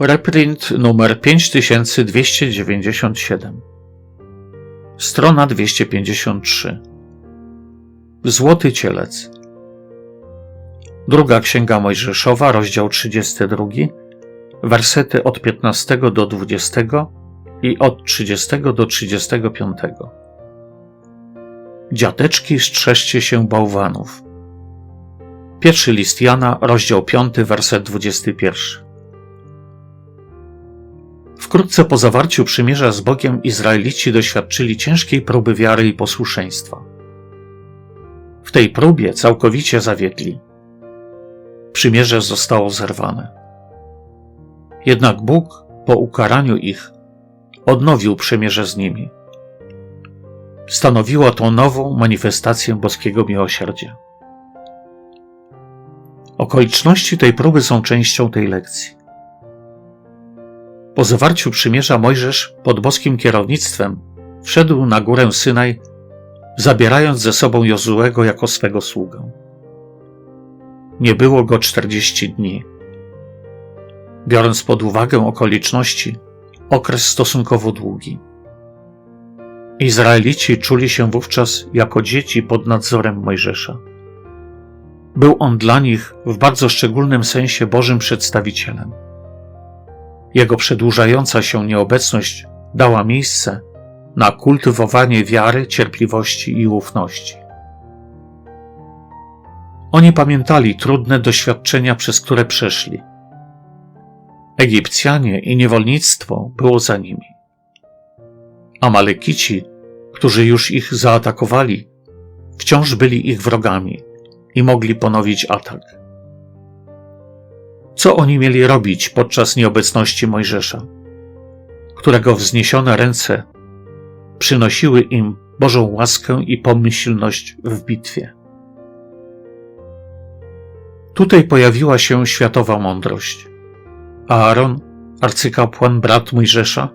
Reprint numer 5297. Strona 253. Złoty Cielec. Druga Księga Mojżeszowa, rozdział 32, wersety od 15 do 20 i od 30 do 35. Dziadeczki, strzeżcie się bałwanów. Pierwszy list Jana, rozdział 5, werset 21. Wkrótce po zawarciu przymierza z Bogiem Izraelici doświadczyli ciężkiej próby wiary i posłuszeństwa. W tej próbie całkowicie zawiedli. Przymierze zostało zerwane. Jednak Bóg po ukaraniu ich odnowił przymierze z nimi. Stanowiło to nową manifestację boskiego miłosierdzia. Okoliczności tej próby są częścią tej lekcji. Po zawarciu przymierza Mojżesz pod boskim kierownictwem wszedł na górę Synaj, zabierając ze sobą Jozułego jako swego sługę. Nie było go czterdzieści dni. Biorąc pod uwagę okoliczności, okres stosunkowo długi. Izraelici czuli się wówczas jako dzieci pod nadzorem Mojżesza. Był on dla nich w bardzo szczególnym sensie Bożym przedstawicielem. Jego przedłużająca się nieobecność dała miejsce na kultywowanie wiary, cierpliwości i ufności. Oni pamiętali trudne doświadczenia, przez które przeszli. Egipcjanie i niewolnictwo było za nimi. Amalekici, którzy już ich zaatakowali, wciąż byli ich wrogami i mogli ponowić atak. Co oni mieli robić podczas nieobecności Mojżesza, którego wzniesione ręce przynosiły im Bożą łaskę i pomyślność w bitwie? Tutaj pojawiła się światowa mądrość. Aaron, arcykapłan brat Mojżesza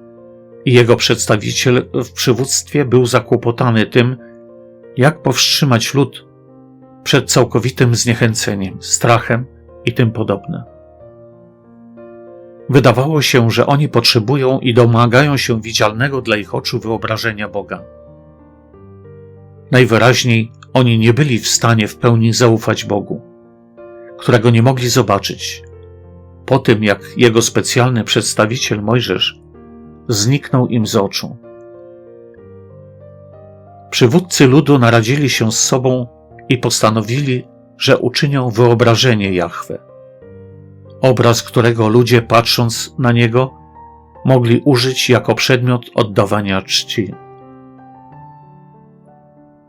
i jego przedstawiciel w przywództwie był zakłopotany tym, jak powstrzymać lud przed całkowitym zniechęceniem, strachem i tym podobne. Wydawało się, że oni potrzebują i domagają się widzialnego dla ich oczu wyobrażenia Boga. Najwyraźniej oni nie byli w stanie w pełni zaufać Bogu, którego nie mogli zobaczyć, po tym jak jego specjalny przedstawiciel Mojżesz zniknął im z oczu. Przywódcy ludu naradzili się z sobą i postanowili, że uczynią wyobrażenie Jahwe obraz którego ludzie patrząc na niego mogli użyć jako przedmiot oddawania czci.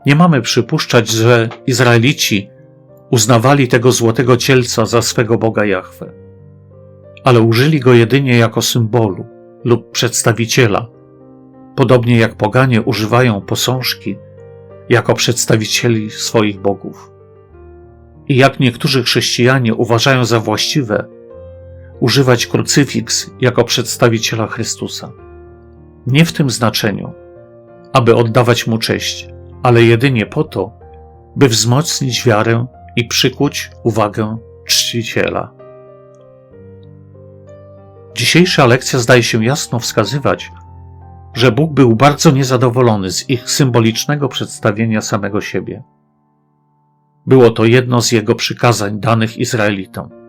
Nie mamy przypuszczać, że Izraelici uznawali tego złotego cielca za swego Boga Jahwe, ale użyli go jedynie jako symbolu lub przedstawiciela, podobnie jak poganie używają posążki jako przedstawicieli swoich bogów. I jak niektórzy chrześcijanie uważają za właściwe używać krucyfiks jako przedstawiciela Chrystusa. Nie w tym znaczeniu, aby oddawać mu cześć, ale jedynie po to, by wzmocnić wiarę i przykuć uwagę czciciela. Dzisiejsza lekcja zdaje się jasno wskazywać, że Bóg był bardzo niezadowolony z ich symbolicznego przedstawienia samego siebie. Było to jedno z jego przykazań danych Izraelitom.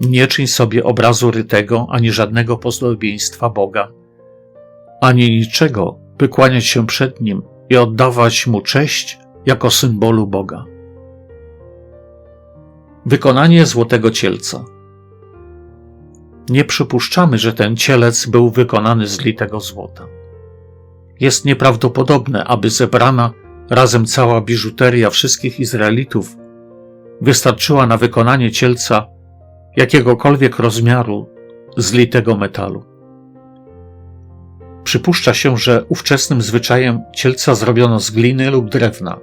Nie czyń sobie obrazu rytego, ani żadnego pozdobieństwa Boga, ani niczego, by kłaniać się przed Nim i oddawać Mu cześć jako symbolu Boga. Wykonanie złotego cielca. Nie przypuszczamy, że ten cielec był wykonany z litego złota. Jest nieprawdopodobne, aby zebrana razem cała biżuteria wszystkich Izraelitów wystarczyła na wykonanie cielca jakiegokolwiek rozmiaru zlitego metalu. Przypuszcza się, że ówczesnym zwyczajem cielca zrobiono z gliny lub drewna,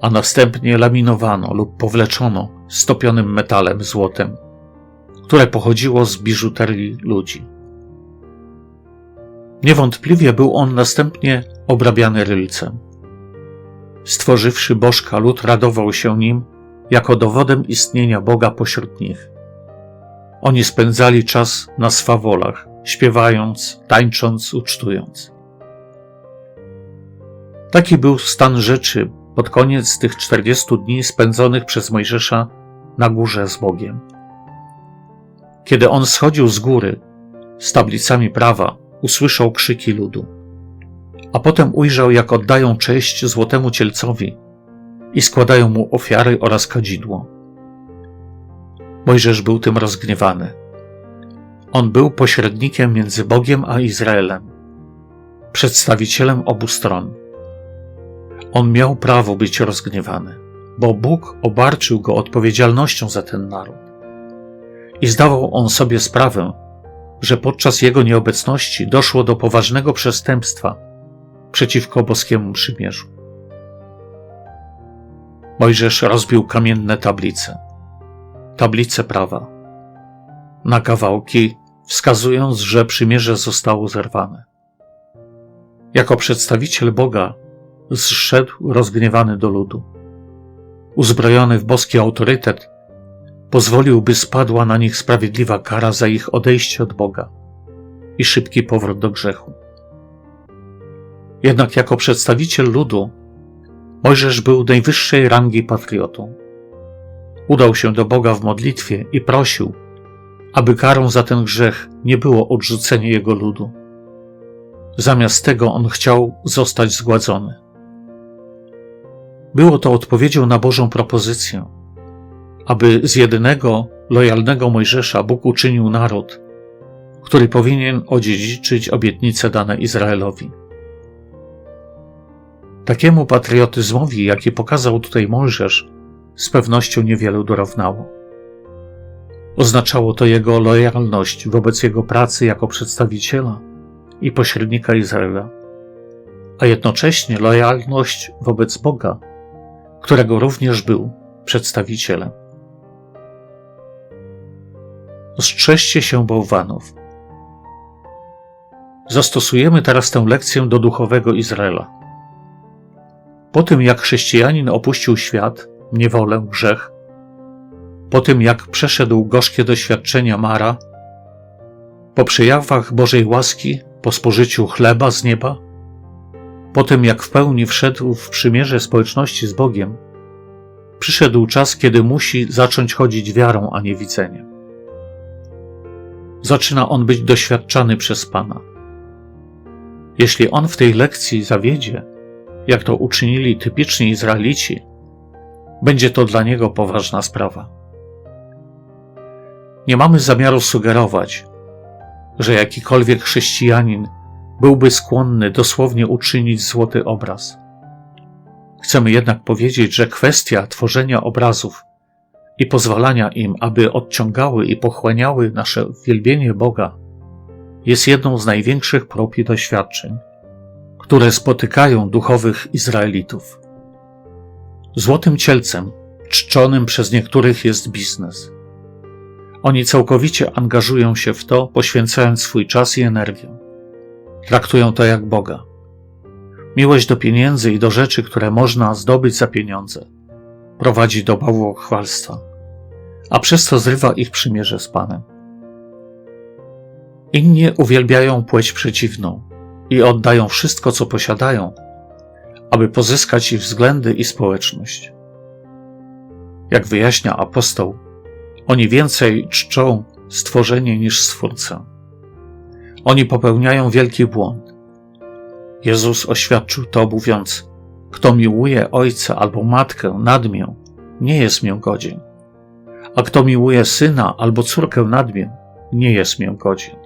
a następnie laminowano lub powleczono stopionym metalem złotem, które pochodziło z biżuterii ludzi. Niewątpliwie był on następnie obrabiany rylcem. Stworzywszy bożka, lud radował się nim jako dowodem istnienia Boga pośród nich Oni spędzali czas na swawolach, śpiewając, tańcząc, ucztując. Taki był stan rzeczy pod koniec tych czterdziestu dni spędzonych przez Mojżesza na górze z Bogiem. Kiedy on schodził z góry z tablicami prawa, usłyszał krzyki ludu, a potem ujrzał, jak oddają cześć złotemu cielcowi i składają mu ofiary oraz kadzidło. Mojżesz był tym rozgniewany. On był pośrednikiem między Bogiem a Izraelem, przedstawicielem obu stron. On miał prawo być rozgniewany, bo Bóg obarczył go odpowiedzialnością za ten naród. I zdawał on sobie sprawę, że podczas jego nieobecności doszło do poważnego przestępstwa przeciwko boskiemu przymierzu. Mojżesz rozbił kamienne tablice, tablice prawa, na kawałki, wskazując, że przymierze zostało zerwane. Jako przedstawiciel Boga zszedł rozgniewany do ludu. Uzbrojony w boski autorytet, pozwolił, by spadła na nich sprawiedliwa kara za ich odejście od Boga i szybki powrót do grzechu. Jednak jako przedstawiciel ludu, Mojżesz był najwyższej rangi patriotą. Udał się do Boga w modlitwie i prosił, aby karą za ten grzech nie było odrzucenie jego ludu. Zamiast tego on chciał zostać zgładzony. Było to odpowiedzią na Bożą propozycję, aby z jedynego, lojalnego Mojżesza Bóg uczynił naród, który powinien odziedziczyć obietnice dane Izraelowi. Takiemu patriotyzmowi, jaki pokazał tutaj Mojżesz, z pewnością niewielu dorównało. Oznaczało to jego lojalność wobec jego pracy jako przedstawiciela i pośrednika Izraela, a jednocześnie lojalność wobec Boga, którego również był przedstawicielem. Strzeżcie się bałwanów. Zastosujemy teraz tę lekcję do duchowego Izraela. Po tym, jak chrześcijanin opuścił świat, niewolę, grzech, po tym, jak przeszedł gorzkie doświadczenia Mara, po przejawach Bożej łaski, po spożyciu chleba z nieba, po tym, jak w pełni wszedł w przymierze społeczności z Bogiem, przyszedł czas, kiedy musi zacząć chodzić wiarą, a nie widzeniem. Zaczyna on być doświadczany przez Pana. Jeśli on w tej lekcji zawiedzie, jak to uczynili typiczni Izraelici, będzie to dla niego poważna sprawa. Nie mamy zamiaru sugerować, że jakikolwiek chrześcijanin byłby skłonny dosłownie uczynić złoty obraz. Chcemy jednak powiedzieć, że kwestia tworzenia obrazów i pozwalania im, aby odciągały i pochłaniały nasze wielbienie Boga, jest jedną z największych prób i doświadczeń, które spotykają duchowych Izraelitów. Złotym cielcem, czczonym przez niektórych, jest biznes. Oni całkowicie angażują się w to, poświęcając swój czas i energię. Traktują to jak Boga. Miłość do pieniędzy i do rzeczy, które można zdobyć za pieniądze, prowadzi do bałwochwalstwa, a przez to zrywa ich przymierze z Panem. Inni uwielbiają płeć przeciwną i oddają wszystko, co posiadają, aby pozyskać ich względy i społeczność. Jak wyjaśnia apostoł, oni więcej czczą stworzenie niż stwórcę. Oni popełniają wielki błąd. Jezus oświadczył to mówiąc: Kto miłuje ojca albo matkę nad mię, nie jest mię godzien. A kto miłuje syna albo córkę nad mię, nie jest mię godzien.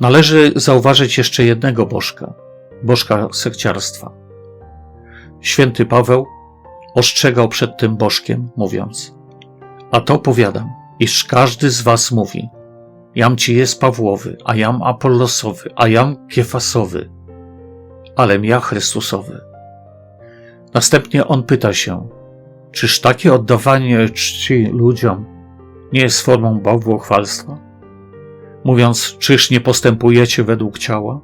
Należy zauważyć jeszcze jednego bożka, bożka sekciarstwa. Święty Paweł ostrzegał przed tym bożkiem, mówiąc: A to powiadam, iż każdy z was mówi: Jam ci jest Pawłowy, a jam Apollosowy, a jam Kiefasowy, ale ja Chrystusowy. Następnie on pyta się, czyż takie oddawanie czci ludziom nie jest formą bałwochwalstwa? Mówiąc, czyż nie postępujecie według ciała?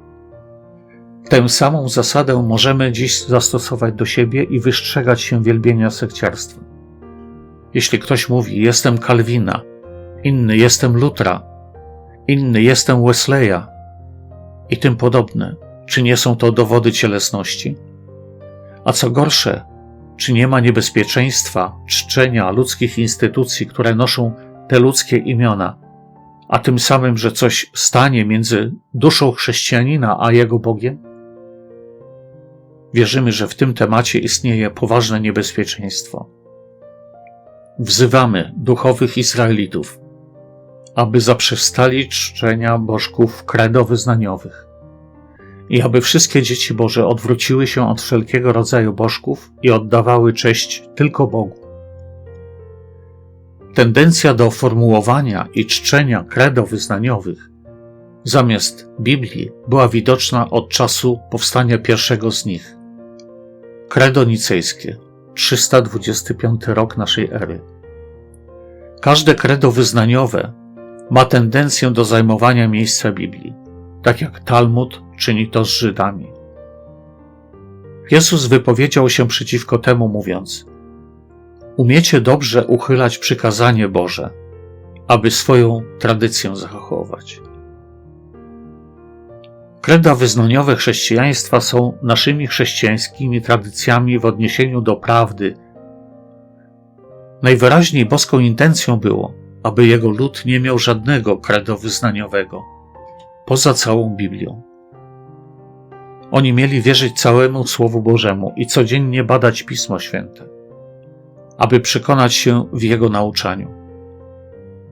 Tę samą zasadę możemy dziś zastosować do siebie i wystrzegać się wielbienia sekciarstwa. Jeśli ktoś mówi, jestem Kalwina, inny jestem Lutra, inny jestem Wesleya i tym podobne. Czy nie są to dowody cielesności? A co gorsze, czy nie ma niebezpieczeństwa czczenia ludzkich instytucji, które noszą te ludzkie imiona, a tym samym, że coś stanie między duszą chrześcijanina a jego Bogiem? Wierzymy, że w tym temacie istnieje poważne niebezpieczeństwo. Wzywamy duchowych Izraelitów, aby zaprzestali czczenia bożków kredowyznaniowych i aby wszystkie dzieci Boże odwróciły się od wszelkiego rodzaju bożków i oddawały cześć tylko Bogu. Tendencja do formułowania i czczenia kredo wyznaniowych zamiast Biblii była widoczna od czasu powstania pierwszego z nich. Kredo nicejskie, 325 rok naszej ery. Każde kredo wyznaniowe ma tendencję do zajmowania miejsca Biblii, tak jak Talmud czyni to z Żydami. Jezus wypowiedział się przeciwko temu, mówiąc: Umiecie dobrze uchylać przykazanie Boże, aby swoją tradycję zachować. Kreda wyznaniowe chrześcijaństwa są naszymi chrześcijańskimi tradycjami w odniesieniu do prawdy. Najwyraźniej boską intencją było, aby jego lud nie miał żadnego kredo wyznaniowego, poza całą Biblią. Oni mieli wierzyć całemu Słowu Bożemu i codziennie badać Pismo Święte, aby przekonać się w jego nauczaniu.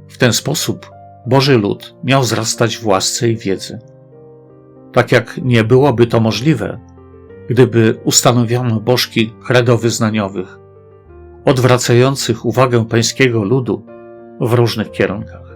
W ten sposób Boży lud miał wzrastać w łasce i wiedzy. Tak jak nie byłoby to możliwe, gdyby ustanowiono bożki kredowyznaniowych, odwracających uwagę pańskiego ludu w różnych kierunkach.